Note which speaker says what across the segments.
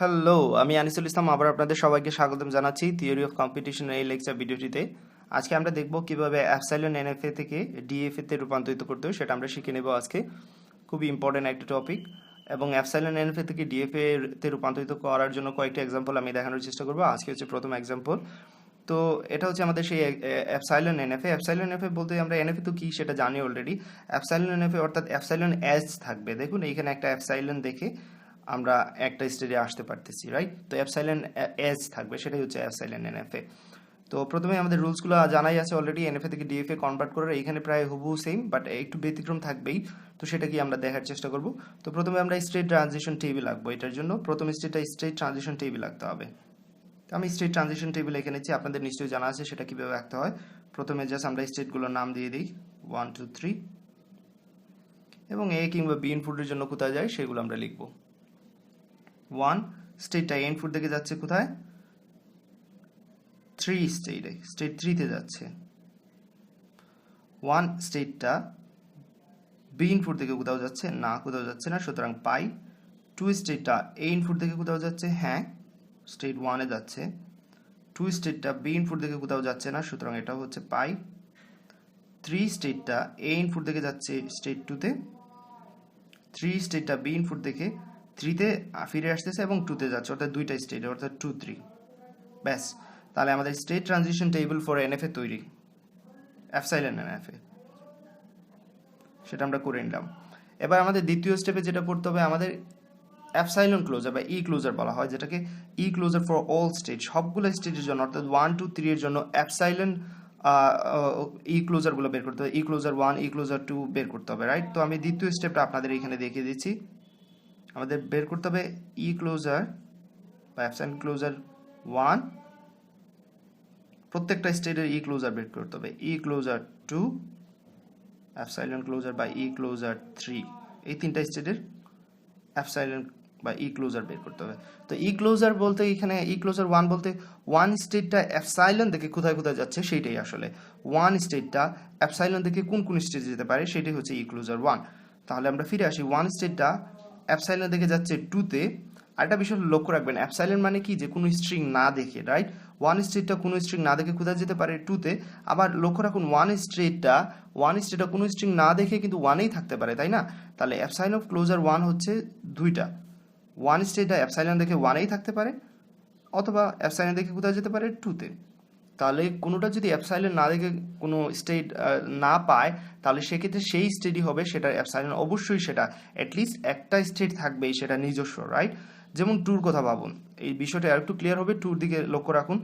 Speaker 1: Hello আমি আনিসুল ইসলাম। আবার আপনাদের সবাইকে স্বাগতম জানাচ্ছি থিওরি অফ কম্পিটিশন এই লেকচার ভিডিওটিতে। আজকে আমরা দেখব কীভাবে অ্যাপসাইলন এনএফএ থেকে ডিএফএ তে রূপান্তরিত করতে হয়, সেটা আমরা শিখে নেব আজকে। খুবই ইম্পর্টেন্ট একটা টপিক এবং অ্যাপসাইলন এনএফএ থেকে ডিএফএ তে রূপান্তরিত করার জন্য কয়েকটা এক্সাম্পল আমি দেখানোর চেষ্টা করব। আজকে হচ্ছে প্রথম এক্সাম্পল তো এটা হচ্ছে আমাদের সেই অ্যাপসাইলন এনএফএ অ্যাপসাইলন এনএফএ বলতে আমরা এনএফএ তো কী সেটা জানি অলরেডি অ্যাপসাইলন এনএফএ অর্থাৎ অ্যাপসাইলন এজ থাকবে। দেখুন, এইখানে একটা অ্যাপসাইলন দেখে আমরা একটা স্টেজে আসতে পারতেছি রাইট তো অ্যাপসাইলন এজ থাকবে, সেটাই হচ্ছে অ্যাপসাইলন এনএফএ তো প্রথমে আমাদের রুলসগুলো জানাই আছে অলরেডি এন এনএফএ থেকে ডিএফএ কনভার্ট করার এখানে প্রায় হুবহু সেম বাট একটু ব্যতিক্রম থাকবেই, তো সেটা কি আমরা দেখার চেষ্টা করব। তো প্রথমে আমরা স্টেট ট্রানজিশন টেবিল রাখব এটার জন্য। প্রথম স্টেটটা স্টেট ট্রানজিশন টেবিল রাখতে হবে। তো আমি স্টেট ট্রানজিশন টেবিল এখানে নিচ্ছি আপনাদের নিশ্চয়ই জানা আছে সেটা কীভাবে রাখতে হয়। প্রথমে জাস্ট আমরা স্টেটগুলোর নাম দিয়ে দিই। ওয়ান টু থ্রি এবং এ কিংবা বি ইনপুটের জন্য কোথায় যায়, সেগুলো আমরা লিখব। ওয়ান স্টেটটা এ ইনপুট থেকে যাচ্ছে কোথায়? থ্রি স্টেটে স্টেট থ্রিতে যাচ্ছে। ওয়ান স্টেটটা বি ইনপুট থেকে কোথাও যাচ্ছে? না, কোথাও যাচ্ছে না। সুতরাং পাই। টু স্টেটটা এ ইনপুট থেকে কোথাও যাচ্ছে? হ্যাঁ স্টেট ওয়ানে যাচ্ছে। টু স্টেটটা বি ইনপুট থেকে কোথাও যাচ্ছে না। সুতরাং এটা হচ্ছে পাই। থ্রি স্টেটটা এ ইনপুট থেকে যাচ্ছে স্টেট টুতে থ্রি স্টেটটা বি ইনপুট থেকে থ্রিতে ফিরে আসতেছে এবং টুতে যাচ্ছে। অর্থাৎ দুইটা স্টেট অর্থাৎ টু থ্রি ব্যাস, তাহলে আমাদের state transition table for N NFA তৈরি। অ্যাপসাইলেন এনএফএ সেটা আমরা করে নিলাম। এবার আমাদের দ্বিতীয় স্টেপে যেটা করতে হবে, আমাদের অ্যাপসাইলন ক্লোজার বা ই ক্লোজার বলা হয়, যেটাকে E closure for all state সবগুলো স্টেটের জন্য, অর্থাৎ ওয়ান টু থ্রি এর জন্য অ্যাপসাইলন ই ক্লোজারগুলো বের করতে হবে। E closure one E closure two বের করতে হবে রাইট তো আমি দ্বিতীয় স্টেপটা আপনাদের এখানে দেখিয়ে দিচ্ছি। আমাদের বের করতে হবে ই ক্লোজার বা অ্যাপসাইলন ক্লোজার ওয়ান প্রত্যেকটা স্টেটের ই ক্লোজার বের করতে হবে। E closure two epsilon closure বা ই ক্লোজার থ্রি এই তিনটা স্টেটের অ্যাপসাইলন বা ই ক্লোজার বের করতে হবে। তো ই ক্লোজার বলতে এখানে ই ক্লোজার ওয়ান বলতে ওয়ান স্টেটটা অ্যাপসাইলন থেকে কোথায় কোথায় যাচ্ছে সেইটাই আসলে। ওয়ান স্টেটটা অ্যাপসাইলন থেকে কোন কোন স্টেটে যেতে পারে সেটাই হচ্ছে ই ক্লোজার ওয়ান তাহলে আমরা ফিরে আসি। ওয়ান স্টেটটা অ্যাপসাইলন দেখে যাচ্ছে টুতে আরেকটা বিষয় লক্ষ্য রাখবেন অ্যাপসাইলন মানে কি? যে কোনো স্ট্রিং না দেখে রাইট ওয়ান স্ট্রেটটা কোনো স্ট্রিং না দেখে কোথায় যেতে পারে? টুতে আবার লক্ষ্য রাখুন ওয়ান স্ট্রেটটা ওয়ান স্ট্রেটটা কোনো স্ট্রিং না দেখে কিন্তু ওয়ানেই থাকতে পারে, তাই না? তাহলে অ্যাপসাইন অফ ক্লোজার ওয়ান হচ্ছে দুইটা ওয়ান স্ট্রেটটা অ্যাপসাইলন দেখে ওয়ানেই থাকতে পারে, অথবা অ্যাপসাইলন দেখে কোথায় যেতে পারে? টুতে তাহলে কোনোটা যদি অ্যাপসাইলেন না দেখে কোনো স্টেট না পায়, তাহলে সেক্ষেত্রে সেই স্টেটই হবে সেটা অ্যাপসাইলন অবশ্যই সেটা অ্যাটলিস্ট একটা স্টেট থাকবেই সেটা নিজস্ব রাইট যেমন ট্যুর কথা ভাবুন। এই বিষয়টা আর একটু ক্লিয়ার হবে ট্যুর দিকে লক্ষ্য রাখুন।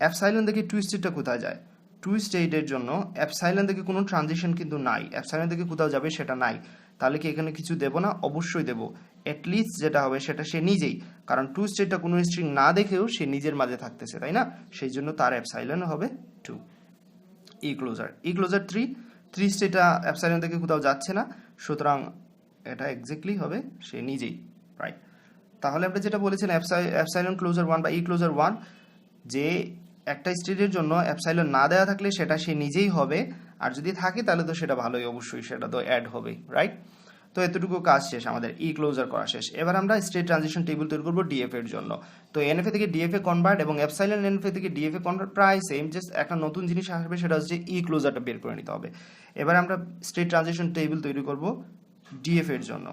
Speaker 1: অ্যাপসাইলন দেখে টু স্টেটটা কোথায় যায়? টু স্টেটের জন্য অ্যাপসাইলন থেকে কোনো ট্রানজিশন কিন্তু নাই। অ্যাপসাইলন থেকে কোথাও যাবে সেটা নাই। তাহলে কি এখানে কিছু দেবো না? অবশ্যই দেবো। অ্যাটলিস্ট যেটা হবে সেটা সে নিজেই। কারণ টু স্টেটটা কোনো স্ট্রিং না দেখেও সে নিজের মাঝে থাকতেছে, তাই না? সেই জন্য তার অ্যাপসাইলন হবে two E closure E closure three three স্টেটটা epsilon থেকে কোথাও যাচ্ছে না, সুতরাং এটা এক্স্যাক্টলি হবে সে নিজেই রাইট তাহলে আমরা যেটা বলেছিলাম অ্যাপসাইলন ক্লোজার ওয়ান বা ই ক্লোজার ওয়ান যে একটা স্টেটের জন্য অ্যাপসাইলন না দেওয়া থাকলে সেটা সে নিজেই হবে, আর যদি থাকে তাহলে তো সেটা ভালোই, অবশ্যই সেটা তো অ্যাড হবে রাইট তো এতটুকু কাজ শেষ, আমাদের ই ক্লোজার করা শেষ। এবার আমরা স্টেট ট্রানজিশন টেবিল তৈরি করব ডিএফ এর জন্য। তো এনএফএ থেকে ডিএফএ কনভার্ট এবং অ্যাপসাইলন এনএফএ থেকে ডিএফএ কনভার্ট প্রায় সেম জাস্ট একটা নতুন জিনিস আসবে, সেটা হচ্ছে ই ক্লোজারটা বের করে নিতে হবে। এবার আমরা স্টেট ট্রানজিশন টেবিল তৈরি করব ডিএফ এর জন্য।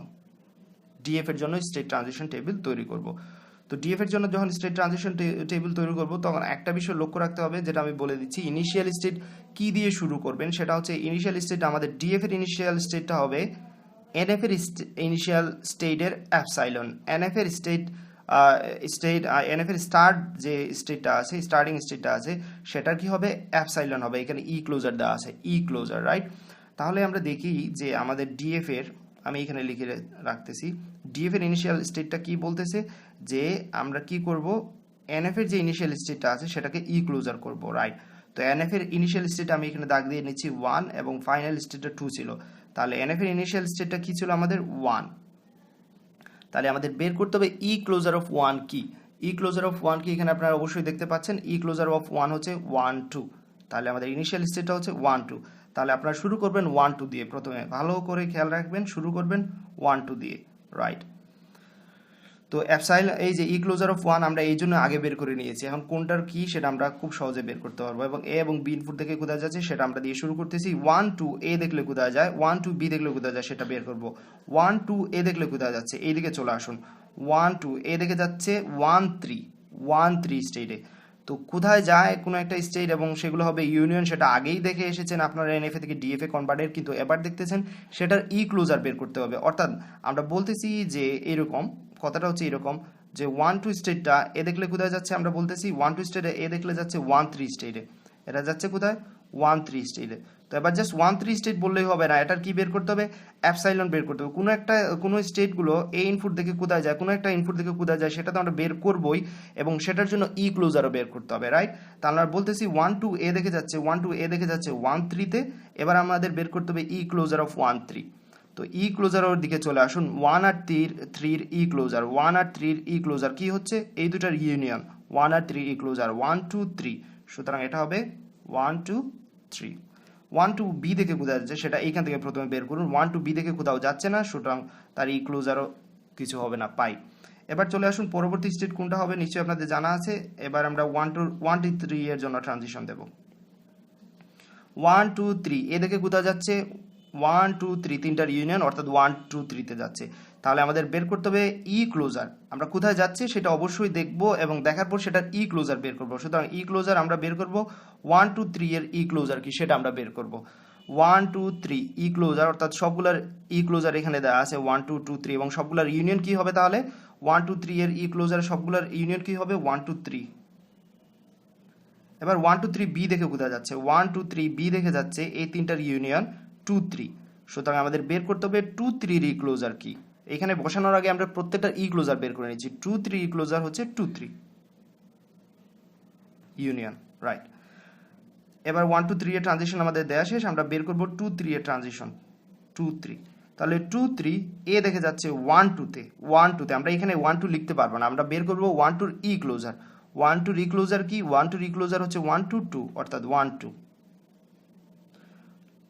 Speaker 1: ডিএফ এর জন্য স্টেট ট্রানজিশন টেবিল তৈরি করব। তো ডিএফ এর জন্য যখন স্টেট ট্রানজিশন টেবিল তৈরি করব, তখন একটা বিষয় লক্ষ্য রাখতে হবে, যেটা আমি বলে দিচ্ছি ইনিশিয়াল স্টেট কি দিয়ে শুরু করবেন, সেটা হচ্ছে ইনিশিয়াল স্টেট আমাদের ডিএফ এর ইনিশিয়াল স্টেটটা হবে এনএফ এর ইনিশিয়াল স্টেটের অ্যাপসাইলন এনএফ এর স্টেট স্টেট এনএফ এর স্টার্ট যে স্টেটটা আছে স্টার্টিং স্টেটটা আছে, সেটার কি হবে? অ্যাপসাইলন হবে। এখানে ই ক্লোজার দেওয়া আছে। ই ক্লোজার রাইট তাহলে আমরা দেখি যে আমাদের ডিএফ এর, আমি এখানে লিখে রাখতেছি। ডিএফ এর ইনিশিয়াল স্টেটটা কি বলতেছে? যে আমরা কি করব? এনএফ এর যে ইনিশিয়াল স্টেটটা আছে, সেটাকে ই ক্লোজার করব রাইট তো এনএফ এর ইনিশিয়াল স্টেট আমি এখানে দাগ দিয়ে নিচ্ছি। ওয়ান এবং ফাইনাল স্টেটটা টু ছিল। তাহলে এনএফ এর ইনিশিয়াল স্টেটটা কি ছিল আমাদের? ওয়ান তাহলে আমাদের বের করতে হবে ই ক্লোজার অফ ওয়ান কি ই ক্লোজার অফ ওয়ান কি এখানে আপনারা অবশ্যই দেখতে পাচ্ছেন। ই ক্লোজার অফ ওয়ান হচ্ছে ওয়ান টু তাহলে আমাদের ইনিশিয়াল স্টেটটা হচ্ছে ওয়ান টু তাহলে আপনারা শুরু করবেন ওয়ান টু দিয়ে। প্রথমে ভালো করে খেয়াল রাখবেন, শুরু করবেন ওয়ান টু দিয়ে। রাইট তো অ্যাপসাইল এই যে ই ক্লোজার অফ ওয়ান আমরা এই জন্য আগে বের করে নিয়েছি। এখন কোনটার কি সেটা আমরা খুব সহজে বের করতে পারব এবং এ এবং বি ইনপুট দেখে কোথায় যাচ্ছে সেটা আমরা দিয়ে শুরু করতেছি। ওয়ান টু এ দেখলে কোথায় যায় ওয়ান টু বি দেখলে কোথায় যায় সেটা বের করব। ওয়ান টু এ দেখলে কোথায় যাচ্ছে, এইদিকে চলে আসুন। ওয়ান টু এ দেখে যাচ্ছে ওয়ান থ্রি ওয়ান থ্রি স্টেটে তো কোথায় যায় কোনো একটা স্টেট এবং সেগুলো হবে ইউনিয়ন সেটা আগেই দেখে এসেছেন আপনারা এনএফএ থেকে ডিএফএ কনভার্টের কিন্তু এবার দেখতেছেন সেটার ই ক্লোজার বের করতে হবে। অর্থাৎ আমরা বলতেছি যে এরকম, কথাটা হচ্ছে এরকম যে ওয়ান টু স্টেটটা এ দেখলে কোথায় যাচ্ছে আমরা বলতেছি ওয়ান টু স্টেটে এ দেখলে যাচ্ছে ওয়ান থ্রি স্টেটে এটা যাচ্ছে কোথায়? ওয়ান থ্রি স্টেটে তো এবার জাস্ট ওয়ান থ্রি স্টেট বললেই হবে না, এটার কি বের করতে হবে? অ্যাপসাইলন বের করতে হবে। কোনো একটা, কোনো স্টেটগুলো এই ইনপুট থেকে কোথায় যায়, কোনো একটা ইনপুট থেকে কোথায় যায়, সেটা তো আমরা বের করবই এবং সেটার জন্য ই ক্লোজারও বের করতে হবে রাইট তাহলে আমরা বলতেছি ওয়ান টু এ দেখে যাচ্ছে ওয়ান টু এ দেখে যাচ্ছে ওয়ান থ্রিতে এবার আমাদের বের করতে হবে E closure of one three তো ই ক্লোজারের দিকে চলে আসুন ওয়ান আর থ্রির থ্রির ই ক্লোজার ওয়ান আর থ্রির ই ক্লোজার কি হচ্ছে? এই দুটার ইউনিয়ন ওয়ান আর three E closure one two three সুতরাং এটা হবে one two three one two B থেকে কোথাও যাচ্ছে, সেটা এইখান থেকে প্রথমে বের করুন। ওয়ান টু বি থেকে কোথাও যাচ্ছে না, সুতরাং তার ই ক্লোজারও কিছু হবে না, পাই। এবার চলে আসুন, পরবর্তী স্টেট কোনটা হবে, নিশ্চয়ই আপনাদের জানা আছে। এবার আমরা one two one two three এর জন্য ট্রানজিশন দেব। ওয়ান টু থ্রি এ দেখে কোথাও যাচ্ছে ওয়ান টু থ্রি তিনটার ইউনিয়ন অর্থাৎ ওয়ান টু থ্রিতে যাচ্ছে। তাহলে আমাদের বের করতে হবে ই ক্লোজার আমরা কোথায় যাচ্ছি সেটা অবশ্যই দেখব এবং দেখার পর সেটার ই ক্লোজার বের করব। সুতরাং ই ক্লোজার আমরা বের করব। ওয়ান টু থ্রি এর ই ক্লোজার কি সেটা আমরা বের করব। One two three E closure অর্থাৎ সবগুলার ই ক্লোজার এখানে দেওয়া আছে। ওয়ান টু টু থ্রি এবং সবগুলার ইউনিয়ন কি হবে তাহলে? ওয়ান টু থ্রি এর ই ক্লোজার সবগুলার ইউনিয়ন কি হবে? ওয়ান টু থ্রি এবার ওয়ান টু থ্রি বি দেখে কোথায় যাচ্ছে? ওয়ান টু থ্রি বি দেখে যাচ্ছে এই তিনটার ইউনিয়ন টু থ্রি সুতরাং আমাদের বের করতে হবে টু থ্রির ই ক্লোজার কি। এখানে বসানোর আগে আমরা প্রত্যেকটা ই ক্লোজার বের করে নিচ্ছি। টু থ্রি ই ক্লোজার হচ্ছে টু থ্রি। Union, right. এবার ওয়ান টু থ্রি এর ট্রানজিশন আমাদের দেওয়া শেষ, আমরা বের করব টু থ্রি এর ট্রানজিশন। Two three. তাহলে টু থ্রি এ দেখে যাচ্ছে ওয়ান টুতে ওয়ান টুতে আমরা এখানে ওয়ান টু লিখতে পারব না, আমরা বের করব ওয়ান টুর E closure. One two E closure কি? ওয়ান টু রিক্লোজার হচ্ছে ওয়ান টু টু, অর্থাৎ one two.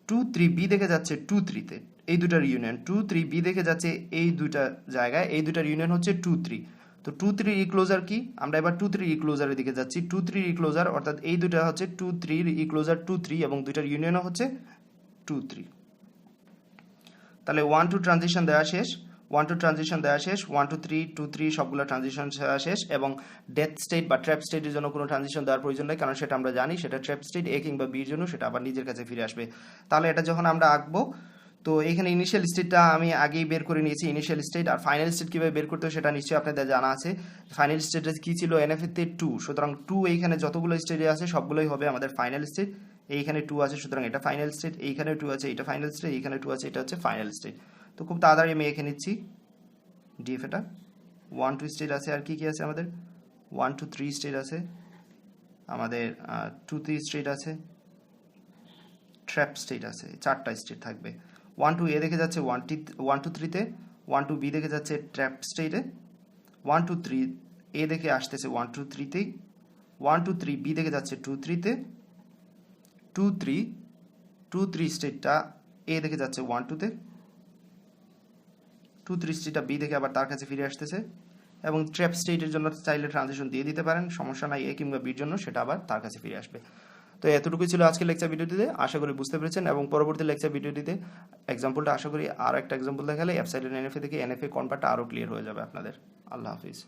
Speaker 1: Two three B দেখে যাচ্ছে টু থ্রিতে এই দুটার ইউনিয়ন টু থ্রি বি দেখে যাচ্ছে এই দুইটা জায়গায়, এই দুটার ইউনিয়ন হচ্ছে টু থ্রি তো টু থ্রি রিক্লোজার কি? আমরা এবার টু থ্রি রিক্লোজারের দিকে যাচ্ছি। টু থ্রি রিক্লোজার অর্থাৎ এই দুটা হচ্ছে two three E closure two three এবং দুইটার ইউনিয়নও হচ্ছে টু থ্রি তাহলে ওয়ান টু ট্রানজিশন দেওয়া শেষ। ওয়ান টু ট্রানজিশন দেওয়া শেষ। One two three two three সবগুলো ট্রানজিশন দেওয়া শেষ এবং ডেথ স্টেট বা ট্র্যাপ স্টেটের জন্য কোনো ট্রানজিশন দেওয়ার প্রয়োজন নেই, কারণ সেটা আমরা জানি, সেটা ট্র্যাপ স্টেট এ কিংবা বির জন্য, সেটা আবার নিজের কাছে ফিরে আসবে। তাহলে এটা যখন আমরা আঁকবো তো এখানে ইনিশিয়াল স্টেটটা আমি আগেই বের করে নিয়েছি ইনিশিয়াল স্টেট আর ফাইনাল স্টেট কীভাবে বের করতে হয় সেটা নিশ্চয়ই আপনাদের জানা আছে। ফাইনাল স্টেটে কী ছিল? এনএফএতে টু সুতরাং টু এইখানে যতগুলো স্টেটে আছে সবগুলোই হবে আমাদের ফাইনাল স্টেট এইখানে টু আছে, সুতরাং এটা ফাইনাল স্টেট এইখানে টু আছে, এটা ফাইনাল স্টেট এইখানে টু আছে, এটা হচ্ছে ফাইনাল স্টেট তো খুব তাড়াতাড়ি আমি এঁকে নিচ্ছি। ডিএফ এটা ওয়ান টু। স্টেট আছে আর কি কি আছে আমাদের? ওয়ান টু থ্রি স্টেট আছে। আমাদের টু থ্রি স্টেট আছে। ট্র্যাপ স্টেট আছে। চারটা স্টেট থাকবে। ওয়ান টু এ দেখে যাচ্ছে ওয়ান টি ওয়ান টু থ্রিতে ওয়ান টু বি দেখে যাচ্ছে ট্র্যাপ স্টেটে ওয়ান টু থ্রি এ দেখে আসতেছে ওয়ান টু থ্রিতেই ওয়ান টু থ্রি বি দেখে যাচ্ছে টু থ্রিতে টু থ্রি টু থ্রি স্টেটটা এ দেখে যাচ্ছে ওয়ান টুতে টু থ্রি স্টেটটা বি দেখে আবার তার কাছে ফিরে আসতেছে এবং ট্র্যাপ স্টেটের জন্য চাইলে ট্রানজিশন দিয়ে দিতে পারেন, সমস্যা নাই এ কিংবা বির জন্য সেটা আবার তার কাছে ফিরে আসবে। তো এতটুকুই ছিল আজকে লেকচার ভিডিওটিতে। আশা করি বুঝতে পেরেছেন এবং পরবর্তী লেকচার ভিডিওটিতে এক্সাম্পলটা আশা করি আর একটা এক্সাম্পল দেখালে অ্যাপসাইড এনএফএ থেকে এনএফএ কনভার্টটা আরও ক্লিয়ার হয়ে যাবে আপনাদের। আল্লাহ হাফিজ।